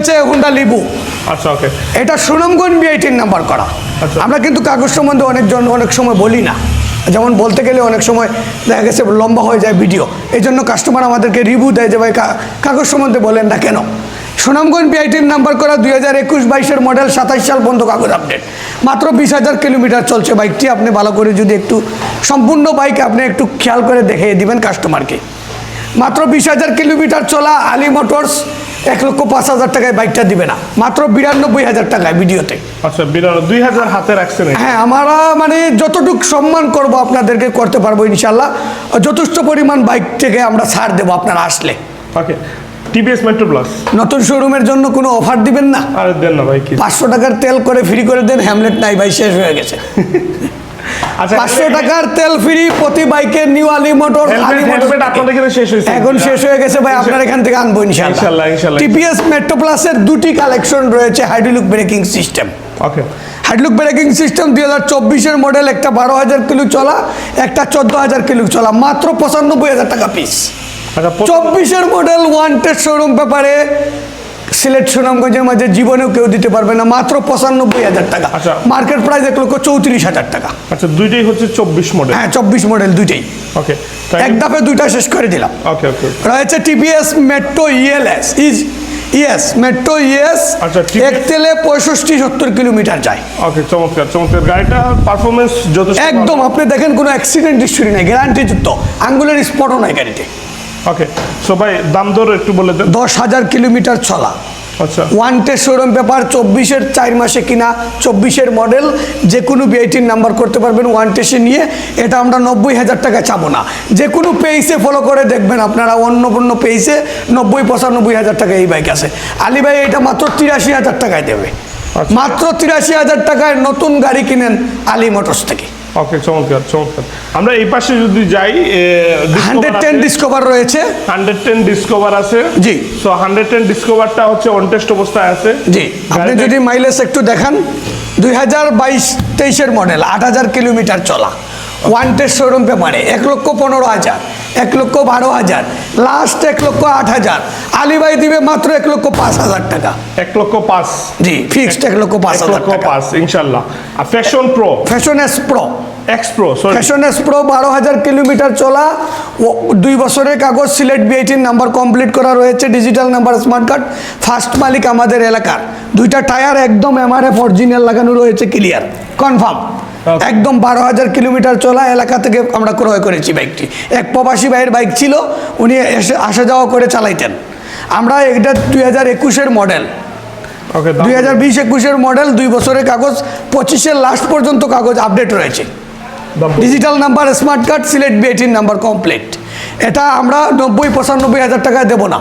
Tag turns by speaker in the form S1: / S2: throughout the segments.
S1: হচ্ছে লিবু।
S2: আচ্ছা ওকে
S1: এটা সুনামগঞ্জ বিআইটির নাম্বার করা।
S2: আচ্ছা।
S1: আমরা কিন্তু কাগজ সম্বন্ধে অনেকজন অনেক সময় বলি না। যেমন বলতে গেলে অনেক সময় দেখা গেছে লম্বা হয়ে যায় ভিডিও। এই জন্য কাস্টমার আমাদেরকে রিভিউ দেয় যে ভাই কাগজ সম্বন্ধে বলেন না কেন? সুনামগঞ্জ বিআইটির নাম্বার করা দুই হাজার একুশ বাইশের মডেল সাতাইশ সাল পর্যন্ত কাগজ আপডেট মাত্র বিশ হাজার কিলোমিটার চলছে। বাইকটি আপনি ভালো করে যদি একটু সম্পূর্ণ বাইক আপনি একটু খেয়াল করে দেখিয়ে দিবেন কাস্টমারকে মাত্র বিশ হাজার কিলোমিটার চলা আলী মোটরস এক লক্ষ পাঁচ হাজার টাকায় বাইকটা দিবে না। মাত্র বিরানব্বই হাজার টাকায় ভিডিওতে।
S2: আচ্ছা দুই হাজার হাতে রাখছেন।
S1: হ্যাঁ আমরা মানে যতটুকু সম্মান করব আপনাদেরকে করতে পারব ইনশাল্লাহ যথেষ্ট পরিমাণ বাইক থেকে আমরা ছাড় দেবো আপনারা আসলে।
S2: ওকে টিভিএস মেট্রো প্লাস
S1: নতুন শোরুমের জন্য কোনো অফার দিবেন না?
S2: আরে দেন না ভাই কি?
S1: পাঁচশো টাকার তেল করে ফ্রি করে দেন হ্যামলেট নাই ভাই শেষ হয়ে গেছে। পাঁচশো টাকার তেল ফ্রি প্রতি বাইকের নিউ আলী মোটর
S2: হেলমেট আপনাদের এখানে শেষ হয়েছে।
S1: এখন শেষ হয়ে গেছে ভাই আপনার এখান থেকে আনব
S2: ইনশাল্লাহ।
S1: টিপিএস মেট্রো প্লাসের দুটি কালেকশন রয়েছে hydraulic braking system
S2: okay
S1: hydraulic braking system দুই হাজার চব্বিশের মডেল একটা বারো হাজার কিলো চলা একটা চোদ্দ হাজার কিলো চলা মাত্র পঁচানব্বই হাজার টাকা পিস
S2: আচ্ছা
S1: চব্বিশের মডেল ওয়ান টেস্ট শোরুম পেপারে সিলেট সুনামগঞ্জের মাঝে জীবনেও কেউ দিতে পারবে না মাত্র পঁচানব্বই হাজার টাকা।
S2: আচ্ছা।
S1: মার্কেট প্রাইস এক লক্ষ চৌত্রিশ হাজার টাকা।
S2: আচ্ছা দুইটাই হচ্ছে চব্বিশ মডেল
S1: হ্যাঁ চব্বিশ মডেল দুইটাই।
S2: ওকে
S1: এক দাপে দুইটা শেষ করে দিলাম।
S2: ওকে ওকে
S1: রয়েছে TPS metro ELS is yes metro yes
S2: আচ্ছা,
S1: এক তেলে পঁয়ষট্টি সত্তর কিলোমিটার যায়।
S2: ওকে চমৎকার চমৎকার। গাড়িটা পারফরমেন্স যথেষ্ট
S1: একদম আপনি দেখেন কোনো অ্যাক্সিডেন্ট হিস্টরি নাই গ্যারান্টি যুক্ত আঙ্গুলের স্পটও নাই গাড়িতে।
S2: ওকে সো ভাই দাম দর একটু বলে দেন।
S1: দশ হাজার কিলোমিটার চলা।
S2: আচ্ছা।
S1: ওয়ান টেস্ট শোরুম পেপার চব্বিশের চার মাসে কিনা চব্বিশের মডেল যে কোনো বিআইটির নাম্বার করতে পারবেন ওয়ান টেস্টে নিয়ে। এটা আমরা নব্বই হাজার টাকা চাবো না। যে কোনো পেইসে ফলো করে দেখবেন আপনারা অন্য অন্য পেইসে নব্বই পঁচানব্বই হাজার টাকা এই বাইক আছে। আলী ভাই এটা মাত্র তিরাশি হাজার টাকায় দেবে।
S2: আচ্ছা।
S1: মাত্র তিরাশি হাজার টাকায় নতুন গাড়ি কিনেন আলী মোটরস থেকে।
S2: ওকে চমৎকার চমৎকার। আমরা এই পাশে যদি যাই
S1: হান্ড্রেড টেন ডিসকভার রয়েছে।
S2: হান্ড্রেড টেন ডিসকভার আছে।
S1: জি।
S2: সো হান্ড্রেড টেন ডিসকভারটা হচ্ছে অনটেস্ট অবস্থায় আছে।
S1: জি। আপনি যদি মাইলেজ একটু দেখান দুই হাজার বাইশ তেইশের মডেল আট হাজার কিলোমিটার চলা। ওয়ান টেস্ট শোরুম পেপারে এক লক্ষ পনেরো হাজার এক লক্ষ বারো হাজার লাস্ট এক লক্ষ আট হাজার। আলিবাই দিবে মাত্র এক লক্ষ পাঁচ হাজার টাকা।
S2: এক লক্ষ পাঁচ।
S1: জি ফিক্সড এক লক্ষ পাঁচ হাজার
S2: লক্ষ
S1: টাকা।
S2: পাঁচ ইনশাল্লাহ। আর Passion Pro
S1: Passion S Pro
S2: X Pro
S1: Passion S Pro বারো হাজার কিলোমিটার চলা। ও দুই বছরের কাগজ সিলেট বিআইটির নাম্বার কমপ্লিট করা রয়েছে digital number smart card first মালিক আমাদের এলাকার। দুইটা টায়ার একদম এমআরএফ অরিজিনাল লাগানো রয়েছে ক্লিয়ার কনফার্ম. একদম বারো হাজার কিলোমিটার চলা এলাকা থেকে আমরা ক্রয় করেছি বাইকটি। এক প্রবাসী ভাইয়ের বাইক ছিল উনি এসে আসা যাওয়া করে চালাইতেন। আমরা এটা দুই হাজার একুশের মডেল দুই হাজার বিশ একুশের মডেল দুই বছরের কাগজ পঁচিশের লাস্ট পর্যন্ত কাগজ আপডেট রয়েছে। Digital number smart card Sylhet বিএটির number complete এটা আমরা নব্বই পঁচানব্বই হাজার টাকায় দেবো না।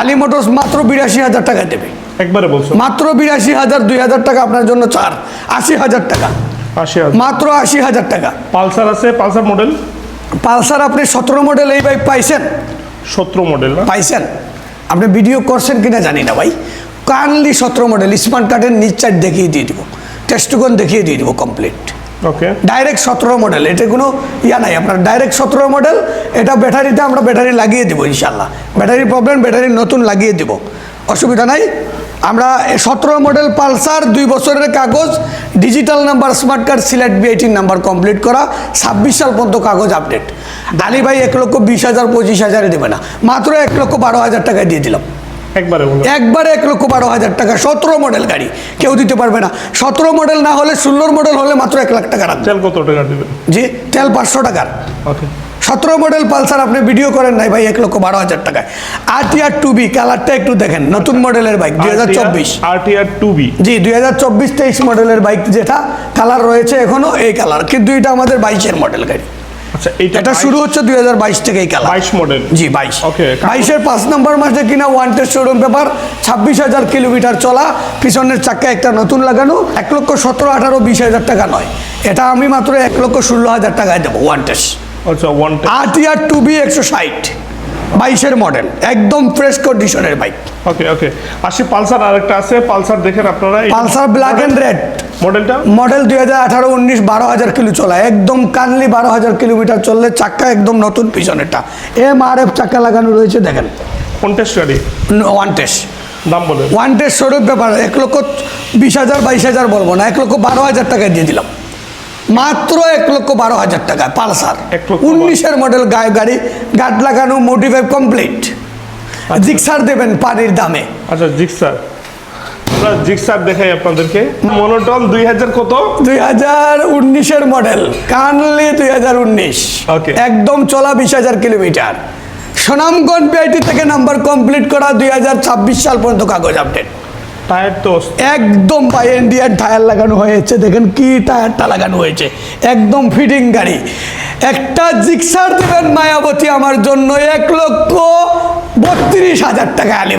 S1: আলী মোটরস মাত্র বিরাশি হাজার টাকায় দেবে।
S2: একবারে বলছো?
S1: মাত্র বিরাশি হাজার দুই হাজার টাকা আপনার জন্য চার আশি হাজার টাকা। মাত্র আশি হাজার টাকা।
S2: পালসার আছে পালসার মডেল
S1: পালসার আপনি সতেরো মডেল এই বাইক পাইছেন।
S2: সতেরো মডেল
S1: পাইছেন। আপনি ভিডিও করছেন কিনা জানি না ভাই। কানলি সতেরো মডেল স্মার্ট কার্ডের নিচ চার্ট দেখিয়ে দিয়ে দিব। টেস্টুকন দেখিয়ে দিয়ে দিব কমপ্লিট
S2: ওকে
S1: ডাইরেক্ট সতেরো মডেল এটা কোনো ইয়া নাই। আপনার ডাইরেক্ট সতেরো মডেল এটা ব্যাটারিতে আমরা ব্যাটারি লাগিয়ে দেবো ইনশাল্লাহ ব্যাটারি প্রবলেম ব্যাটারি নতুন লাগিয়ে দেবো। অসুবিধা নাই। আমরা সতেরো মডেল পালসার দুই বছরের কাগজ digital number smart card Sylhet বিআইটির number complete করা ছাব্বিশ সাল পর্যন্ত কাগজ আপডেট আলী ভাই এক লক্ষ বিশ হাজার পঁচিশ হাজারে দেবে না। মাত্র এক লক্ষ বারো হাজার টাকায় দিয়ে দিলাম।
S2: একবারে
S1: একবারে এক লক্ষ বারো হাজার টাকা সতেরো মডেল গাড়ি। কেউ দিতে পারবে না। সতেরো মডেল না হলে ষোলোর মডেল হলে মাত্র এক লাখ টাকা রাখবে।
S2: তেল কত টাকা দিবেন?
S1: জি তেল পাঁচশো টাকার।
S2: ওকে।
S1: সতেরো মডেল পালসার আপনি ভিডিও করেন নাই ভাই এক লক্ষ বারো হাজার টাকায়। আর টি বি কালারটা একটু দেখেন নতুন মডেলের বাইক দুই হাজার চব্বিশ।
S2: আরটিআর টু বি
S1: জি দুই হাজার চব্বিশ তেইশ মডেলের বাইক যেটা কালার রয়েছে এখনও এই কালার কিন্তু এটা আমাদের বাইশের মডেল গাড়ি।
S2: আচ্ছা
S1: এটা শুরু হচ্ছে দুই হাজার বাইশ থেকে এই কালার
S2: বাইশ মডেল
S1: জি বাইশ। বাইশের পাঁচ নম্বর মাসে কিনা ওয়ান টেস্ট শোরুম পেপার ছাব্বিশ হাজার কিলোমিটার চলা পিছনের চাক্কা একটা নতুন লাগানো এক লক্ষ সতেরো আঠারো বিশ হাজার টাকা নয়। এটা আমি মাত্র এক লক্ষ ষোলো হাজার টাকায় দেবো ওয়ান টেস্ট
S2: আচ্ছা ওয়ান
S1: আর টি বি একশো ষাট বাইশের মডেল একদম ফ্রেশ কন্ডিশনের বাইক
S2: ওকে ওকে আসি পালসার আরেকটা আছে পালসার দেখেন আপনারা
S1: পালসার ব্ল্যাক অ্যান্ড রেড
S2: মডেলটা
S1: মডেল দুই হাজার আঠারো উনিশ বারো হাজার কিলো চলা একদম কানলি বারো হাজার কিলোমিটার চললে চাক্কা একদম নতুন পিছনেরটা। এম আর এফ চাক্কা লাগানো রয়েছে দেখেন।
S2: কন্টেস্ট গাড়ি
S1: ওয়ান টেস্ট
S2: দাম বলেন।
S1: ওয়ান ডে শোরুম ব্যাপার এক লক্ষ বিশ হাজার বাইশ হাজার বলব না এক লক্ষ বারো হাজার টাকায় দিয়ে দিলাম। মাত্র এক লক্ষ বারো হাজার টাকা পালসার। উনিশের মডেল গায়ে গাড়ি গার্ড লাগানো মোটিভাই কমপ্লিট জিক্সার দেবেন পানির দামে।
S2: আচ্ছা জিক্সার। জিক্সার দেখাই আপনাদেরকে। মনোটন দুই হাজার কত?
S1: দুই হাজার উনিশের মডেল কানলি দুই হাজার উনিশ. একদম চলা বিশ হাজার কিলোমিটার। সুনামগঞ্জ বিআইটি থেকে নাম্বার কমপ্লিট করা দুই হাজার ছাব্বিশ সাল পর্যন্ত কাগজ আপডেট
S2: টায়ার তো
S1: একদম বাই ইন্ডিয়ার টায়ার লাগানো হয়েছে। দেখেন কি টায়ারটা লাগানো হয়েছে। একদম ফিটিং গাড়ি। একটা জিক্সার দেবেন মায়াবতী আমার জন্য এক লক্ষ বত্রিশ হাজার টাকা আলি